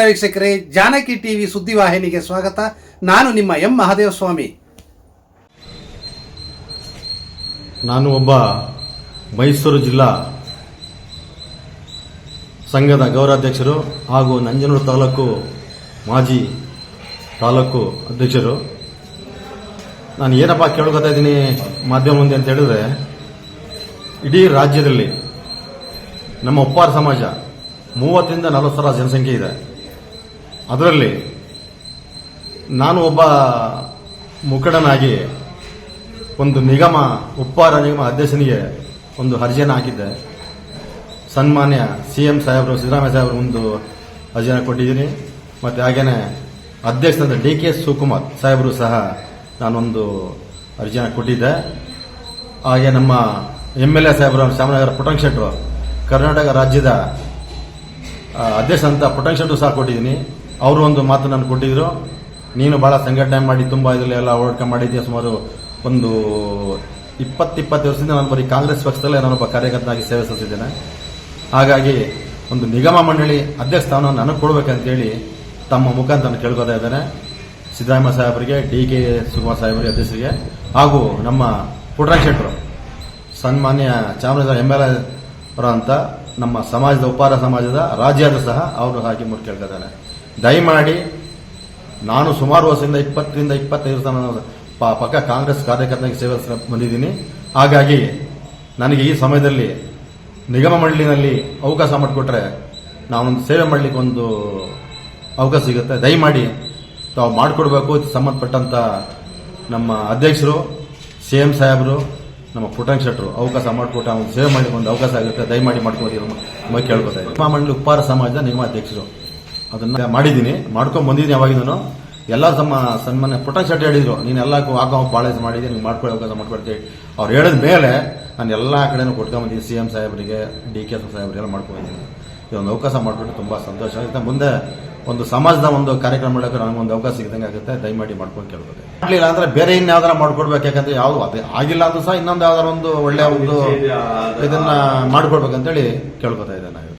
ವೀಕ್ಷಕರೇ, ಜಾನಕಿ ಟಿವಿ ಸುದ್ದಿವಾಹಿನಿಗೆ ಸ್ವಾಗತ. ನಾನು ನಿಮ್ಮ ಎಂ ಮಹಾದೇವ ಸ್ವಾಮಿ ನಾನು ಒಬ್ಬ ಮೈಸೂರು ಜಿಲ್ಲಾ ಸಂಘದ ಗೌರವಾಧ್ಯಕ್ಷರು ಹಾಗೂ ನಂಜನೂರು ತಾಲೂಕು ಮಾಜಿ ತಾಲೂಕು ಅಧ್ಯಕ್ಷರು. ನಾನು ಏನಪ್ಪ ಕೇಳ್ಕೊತಾ ಇದ್ದೀನಿ ಮಾಧ್ಯಮ ಮುಂದೆ ಅಂತ ಹೇಳಿದ್ರೆ, ಇಡೀ ರಾಜ್ಯದಲ್ಲಿ ನಮ್ಮ ಒಪ್ಪಾರ ಸಮಾಜ ಮೂವತ್ತರಿಂದ ನಲವತ್ತು ಸಾವಿರ ಜನಸಂಖ್ಯೆ ಇದೆ. ಅದರಲ್ಲಿ ನಾನು ಒಬ್ಬ ಮುಖಂಡನಾಗಿ ಒಂದು ನಿಗಮ, ಉಪ್ಪಾರ ನಿಗಮ ಅಧ್ಯಕ್ಷನಿಗೆ ಒಂದು ಅರ್ಜಿಯನ್ನು ಹಾಕಿದ್ದೆ. ಸನ್ಮಾನ್ಯ ಸಿ ಎಂ ಸಾಹೇಬರು, ಸಿದ್ದರಾಮಯ್ಯ ಸಾಹೇಬರು ಒಂದು ಅರ್ಜಿಯನ್ನು ಕೊಟ್ಟಿದ್ದೀನಿ. ಮತ್ತು ಹಾಗೆಯೇ ಅಧ್ಯಕ್ಷನಾದ ಡಿ ಕೆ ಸುಕುಮಾರ್ ಸಾಹೇಬರು ಸಹ ನಾನೊಂದು ಅರ್ಜಿಯನ್ನು ಕೊಟ್ಟಿದ್ದೆ. ಹಾಗೆ ನಮ್ಮ ಎಂ ಎಲ್ ಎ ಸಾಹೇಬರು ಶಾಮನಗರ ಪುಟಂಗ್ ಶೆಟ್ಟರು, ಕರ್ನಾಟಕ ರಾಜ್ಯದ ಅಧ್ಯಕ್ಷ ಅಂತ ಪುಟಂಗ್ ಶೆಟ್ಟರು ಸಹ ಕೊಟ್ಟಿದ್ದೀನಿ. ಅವರು ಒಂದು ಮಾತು ನಾನು ಕೊಟ್ಟಿದ್ರು, ನೀನು ಬಹಳ ಸಂಘಟನೆ ಮಾಡಿ, ತುಂಬಾ ಇದರಲ್ಲಿ ಎಲ್ಲ ಓಡಾಟ ಮಾಡಿದ್ಯಾ? ಸುಮಾರು ಒಂದು ಇಪ್ಪತ್ತಿಪ್ಪತ್ತು ವರ್ಷದಿಂದ ನಾನು ಬರೀ ಕಾಂಗ್ರೆಸ್ ಪಕ್ಷದಲ್ಲೇ ನಾನೊಬ್ಬ ಕಾರ್ಯಕರ್ತನಾಗಿ ಸೇವೆ ಸಲ್ಲಿಸಿದ್ದೇನೆ. ಹಾಗಾಗಿ ಒಂದು ನಿಗಮ ಮಂಡಳಿ ಅಧ್ಯಕ್ಷ ಸ್ಥಾನ ನನಗೆ ಕೊಡಬೇಕಂತೇಳಿ ತಮ್ಮ ಮುಖಾಂತರ ಕೇಳ್ಕೊತಾ ಇದ್ದೇನೆ. ಸಿದ್ದರಾಮಯ್ಯ ಸಾಹೇಬರಿಗೆ, ಡಿ ಕೆ ಸುಕುಮಾರ್ ಸಾಹೇಬರಿಗೆ, ಅಧ್ಯಕ್ಷರಿಗೆ, ಹಾಗೂ ನಮ್ಮ ಪುಟ್ಟರಂಗ ಶೆಟ್ಟರು. ಸನ್ಮಾನ್ಯ ಚಾಮರಾಜ ಎಂ ಎಲ್ ಅಂತ ನಮ್ಮ ಸಮಾಜದ ಉಪಾರ ಸಮಾಜದ ರಾಜ್ಯಾದ ಸಹ ಅವರು ಹಾಕಿ ಮುಟ್ಟು ಕೇಳ್ತಿದ್ದಾರೆ ದಯಮಾಡಿ ನಾನು ಸುಮಾರು ವರ್ಷದಿಂದ ಇಪ್ಪತ್ತರಿಂದ ಇಪ್ಪತ್ತೈದು ವರ್ಷ ಪಕ್ಕ ಕಾಂಗ್ರೆಸ್ ಕಾರ್ಯಕರ್ತನಿಗೆ ಸೇವೆ ಬಂದಿದ್ದೀನಿ. ಹಾಗಾಗಿ ನನಗೆ ಈ ಸಮಯದಲ್ಲಿ ನಿಗಮ ಮಂಡಳಿನಲ್ಲಿ ಅವಕಾಶ ಮಾಡಿಕೊಟ್ರೆ ನಾನೊಂದು ಸೇವೆ ಮಾಡಲಿಕ್ಕೆ ಒಂದು ಅವಕಾಶ ಸಿಗುತ್ತೆ. ದಯಮಾಡಿ ತಾವು ಮಾಡಿಕೊಡ್ಬೇಕು. ಸಂಬಂಧಪಟ್ಟಂತ ನಮ್ಮ ಅಧ್ಯಕ್ಷರು, ಸಿ ಎಂ ಸಾಹೇಬರು, ನಮ್ಮ ಪುಟಂಗ್ ಶೆಟ್ಟರು ಅವಕಾಶ ಮಾಡಿಕೊಟ್ಟು ಅವ್ನು ಸೇವೆ ಮಾಡಲಿಕ್ಕೆ ಒಂದು ಅವಕಾಶ ಆಗುತ್ತೆ. ದಯಮಾಡಿ ಮಾಡ್ಕೊಡಿ ನಮ್ಮ ಕೇಳ್ಕೊತಾ ಇದ್ದೀವಿ ಮಂಡಳಿ ಉಪ್ಪಾರ ಸಮಾಜದ ನಿಗಮ ಅಧ್ಯಕ್ಷರು. ಅದನ್ನ ಮಾಡಿದ್ದೀನಿ ಮಾಡ್ಕೊಂಡ್ ಬಂದಿದ್ದೀನಿ ಯಾವಾಗಿದ್ದು ಎಲ್ಲ ತಮ್ಮ ಸನ್ಮಾನ್ಯ ಪುಟ್ಟ ಶೆಟ್ಟಿ ಹೇಳಿದ್ರು ನೀನು ಎಲ್ಲ ಹಾಕೋ ಭಾಳ ಮಾಡಿದ್ದೀನಿ ನೀವು ಮಾಡ್ಕೊಳ್ಳೋ ಅವಕಾಶ ಮಾಡ್ಕೊಳ್ತೀವಿ ಅವ್ರು ಹೇಳಿದ ಮೇಲೆ ನಾನು ಎಲ್ಲ ಕಡೆನೂ ಕೊಟ್ಕೊಂಬಂದಿದ್ದೀನಿ ಸಿ ಎಂ ಸಾಹೇಬರಿಗೆ ಡಿ ಕೆ ಸಾಹೇಬರಿಗೆಲ್ಲ ಮಾಡ್ಕೊಂಡಿದ್ದೀನಿ ಒಂದು ಅವಕಾಶ ಮಾಡಿಬಿಟ್ಟು ತುಂಬಾ ಸಂತೋಷ ಆಗುತ್ತೆ. ಮುಂದೆ ಒಂದು ಸಮಾಜದ ಒಂದು ಕಾರ್ಯಕ್ರಮ ನನಗೆ ನನಗೊಂದು ಅವಕಾಶ ಸಿಗದಂಗೆ ಆಗುತ್ತೆ ದಯಮಾಡಿ ಮಾಡ್ಕೊಂಡು ಕೇಳ್ಬೋದು ಮಾಡಲಿಲ್ಲ ಅಂದ್ರೆ ಬೇರೆ ಇನ್ಯಾವ್ದಾರ ಮಾಡ್ಕೊಡ್ಬೇಕು ಯಾಕಂದ್ರೆ ಯಾವುದು ಅದೇ ಆಗಿಲ್ಲ ಅಂದ್ರೂ ಸಹ ಇನ್ನೊಂದು ಯಾವ್ದಾರ ಒಂದು ಒಳ್ಳೆಯ ಒಂದು ಇದನ್ನ ಮಾಡ್ಕೊಡ್ಬೇಕಂತೇಳಿ ಕೇಳ್ಕೊತಾ ಇದ್ದೀನಿ